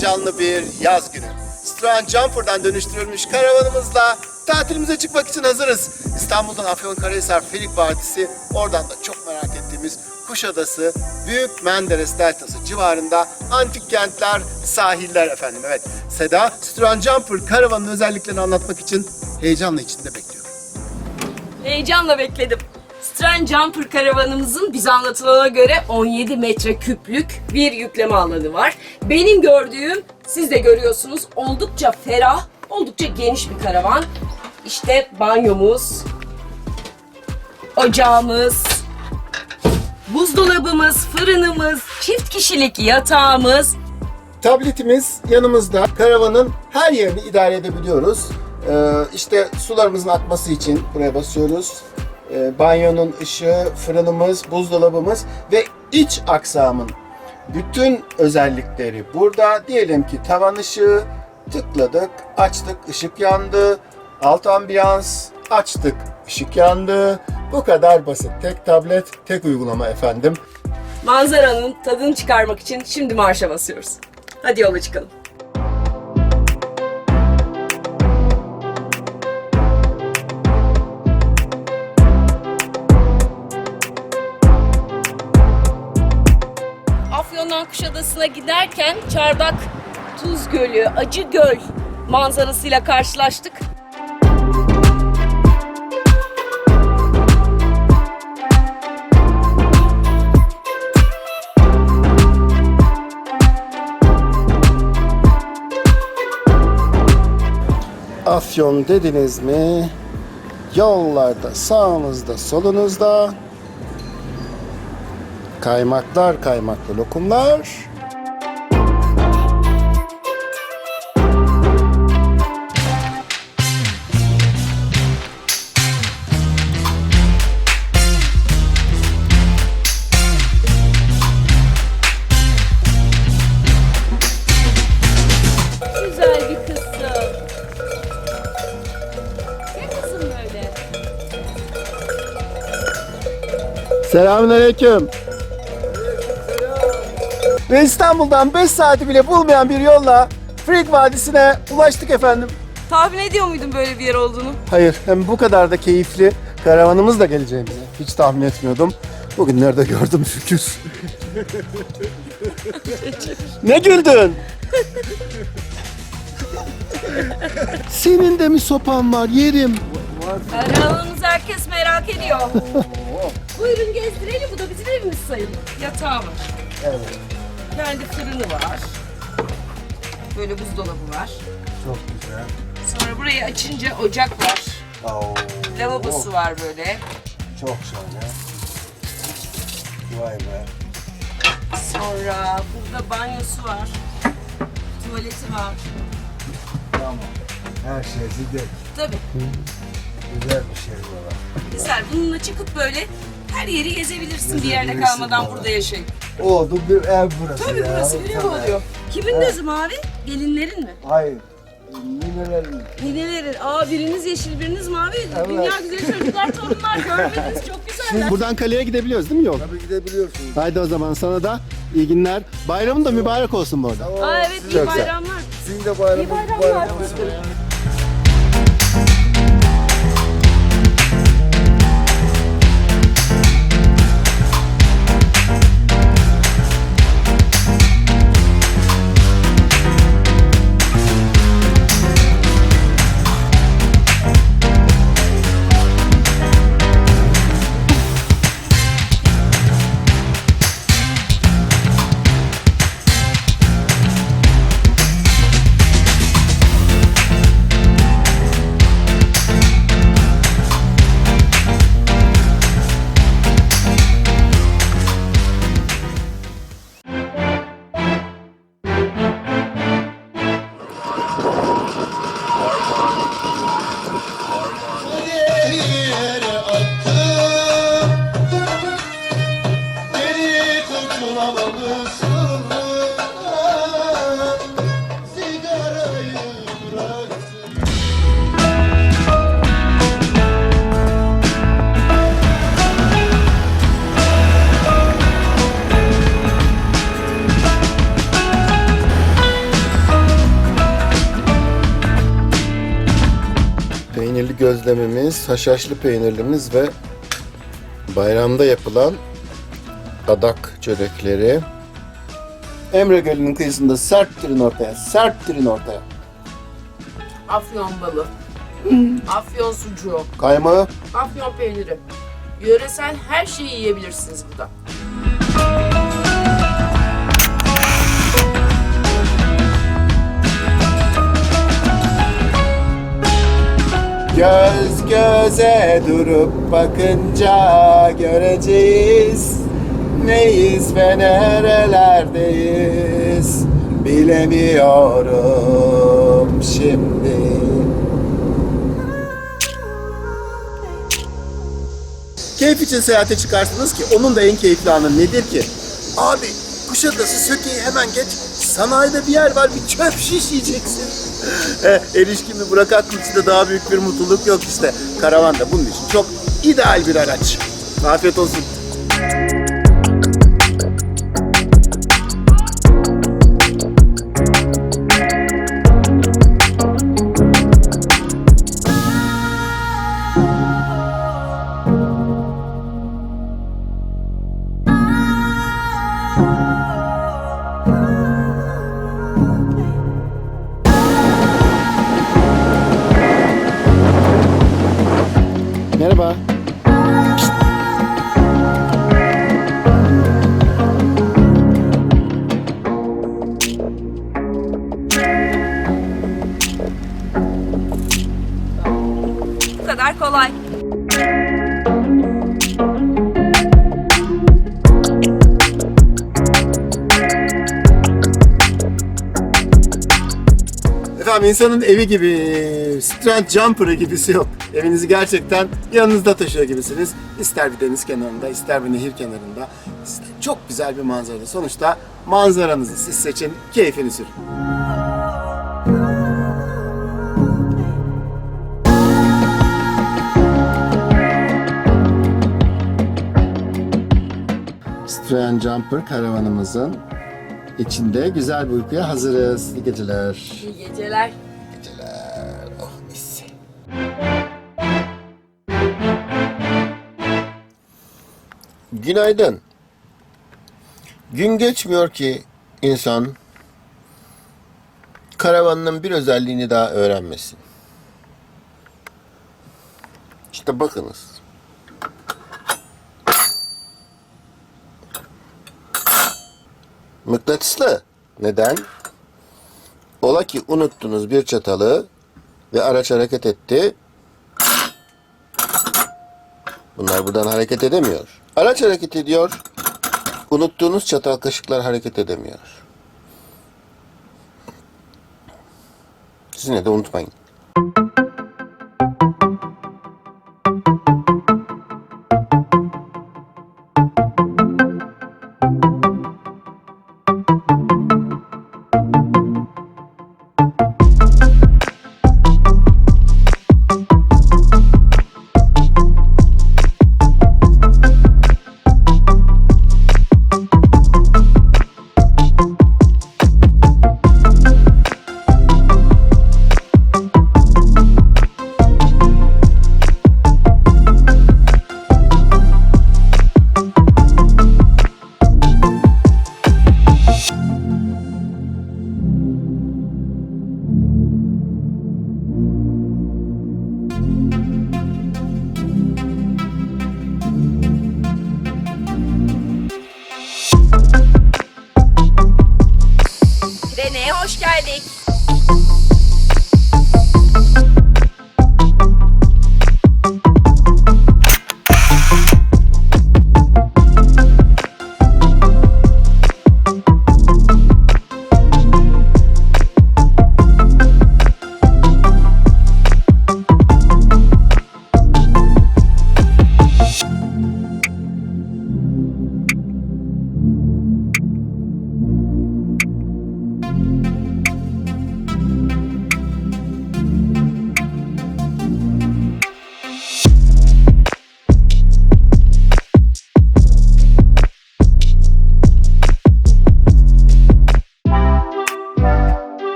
heyecanlı bir yaz günü. Citroen Jumper'dan dönüştürülmüş karavanımızla tatilimize çıkmak için hazırız. İstanbul'dan Afyonkarahisar Ferik Vadisi, oradan da çok merak ettiğimiz Kuşadası, Büyük Menderes Deltası civarında antik kentler, sahiller efendim. Evet, Seda Citroen Jumper karavanın özelliklerini anlatmak için heyecanla içinde bekliyor. Heyecanla bekledim. Stran Jumper karavanımızın bize anlatılana göre 17 metreküplük bir yükleme alanı var. Benim gördüğüm, siz de görüyorsunuz, oldukça ferah, oldukça geniş bir karavan. İşte banyomuz, ocağımız, buzdolabımız, fırınımız, çift kişilik yatağımız, Tabletimiz yanımızda. Karavanın her yerini idare edebiliyoruz. Ee, işte sularımızın akması için buraya basıyoruz. Ee, banyonun ışığı, fırınımız, buzdolabımız ve iç aksamın bütün özellikleri burada. Diyelim ki tavan ışığı tıkladık, açtık, ışık yandı. Alt ambiyans açtık, ışık yandı. Bu kadar basit. Tek tablet, tek uygulama efendim. manzaranın tadını çıkarmak için şimdi marşa basıyoruz. Hadi yola çıkalım. Kuşadası'na giderken Çardak Tuz Gölü, Acı Göl manzarasıyla karşılaştık. Afyon dediniz mi? Yollarda sağınızda solunuzda kaymaklar kaymaklı lokumlar. Selamünaleyküm. Ve İstanbul'dan 5 saati bile bulmayan bir yolla Frig Vadisi'ne ulaştık efendim. Tahmin ediyor muydun böyle bir yer olduğunu? Hayır, hem bu kadar da keyifli karavanımızla geleceğimizi hiç tahmin etmiyordum. Bugünlerde gördüm şükür. ne güldün? Senin de mi sopan var yerim? Karavanımızı herkes merak ediyor. Buyurun gezdirelim. Bu da bizim evimiz sayılır. Yatağı var. Evet, Kendi fırını var. Böyle buzdolabı var. çok güzel. Sonra burayı açınca ocak var. Oo, Lavabosu var böyle. Çok şahane. Vay be. Sonra burada banyosu var. Tuvaleti var. Tamam. Her şey gidiyor. Tabii. Güzel bir şey bu. Güzel. Bununla çıkıp böyle her yeri gezebilirsin bir yerde Gezebilirsin kalmadan valla. burada yaşayıp. Oldu bir ev burası Tabii ya. burası bir ev oluyor. Kimin gözü mavi? Gelinlerin mi? Hayır. Ninelerin. Ninelerin. Aa biriniz yeşil biriniz mavi. Evet. Dünya güzeli çocuklar torunlar görmediniz. Çok güzeller. Buradan kaleye gidebiliyoruz değil mi yol? Tabii gidebiliyorsunuz. Haydi o zaman sana da iyi günler. Bayramın da mübarek olsun bu arada. Aa evet iyi bayramlar. Sizin de bayramınız İyi bayramlar. Bayramınız. gözlemimiz, haşhaşlı peynirlimiz ve bayramda yapılan adak çörekleri. Emre Gölü'nün kıyısında serptirin ortaya, serptirin ortaya. Afyon balı. Afyon sucuğu. Kaymağı Afyon peyniri. Yöresel her şeyi yiyebilirsiniz burada. Göz göze durup bakınca göreceğiz. Neyiz ve nerelerdeyiz? Bilemiyorum şimdi. Keyif için seyahate çıkarsınız ki onun da en keyifli anı nedir ki? Abi Kuşadası Söke'yi hemen geç sanayide bir yer var bir çöp şiş yiyeceksin. e, erişkimi bırakatmak için de daha büyük bir mutluluk yok işte. Karavan da bunun için çok ideal bir araç. Afiyet olsun. Kadar kolay. Efendim insanın evi gibi, Strand Jumper'ı gibisi yok. Evinizi gerçekten yanınızda taşıyor gibisiniz. İster bir deniz kenarında, ister bir nehir kenarında. çok güzel bir manzarada. Sonuçta manzaranızı siz seçin, keyfini sürün. Strand Jumper karavanımızın içinde güzel bir uykuya hazırız. İyi geceler. İyi geceler. Geceler. Oh mis. Günaydın. Gün geçmiyor ki insan karavanının bir özelliğini daha öğrenmesin. İşte bakınız. Mıknatıslı. Neden? Ola ki unuttunuz bir çatalı ve araç hareket etti. Bunlar buradan hareket edemiyor. Araç hareket ediyor. Unuttuğunuz çatal kaşıklar hareket edemiyor. Siz yine de unutmayın.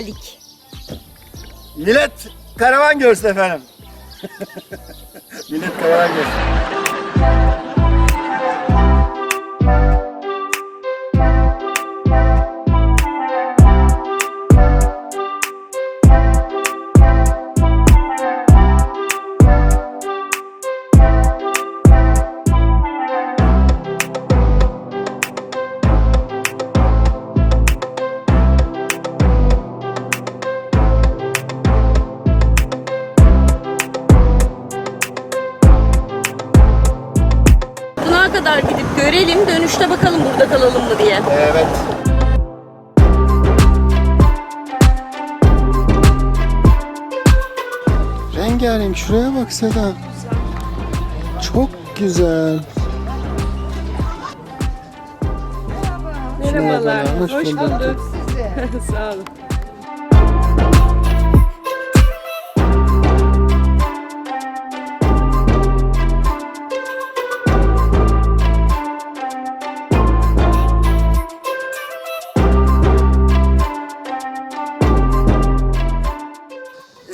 Geldik. Millet karavan görsün efendim. Millet karavan görsün. Kadar gidip görelim, dönüşte bakalım burada kalalım mı diye. Evet. Rengarenk şuraya bak Seda. Çok güzel. Merhabalar, Merhabalar, hoş hoş bulduk. bulduk. Sağ olun.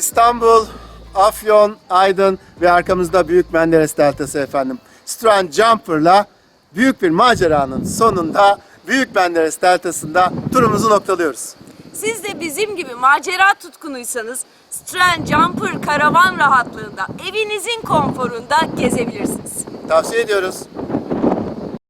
İstanbul, Afyon, Aydın ve arkamızda Büyük Menderes Deltası efendim. Strand Jumper'la büyük bir maceranın sonunda Büyük Menderes Deltası'nda turumuzu noktalıyoruz. Siz de bizim gibi macera tutkunuysanız Strand Jumper karavan rahatlığında evinizin konforunda gezebilirsiniz. Tavsiye ediyoruz.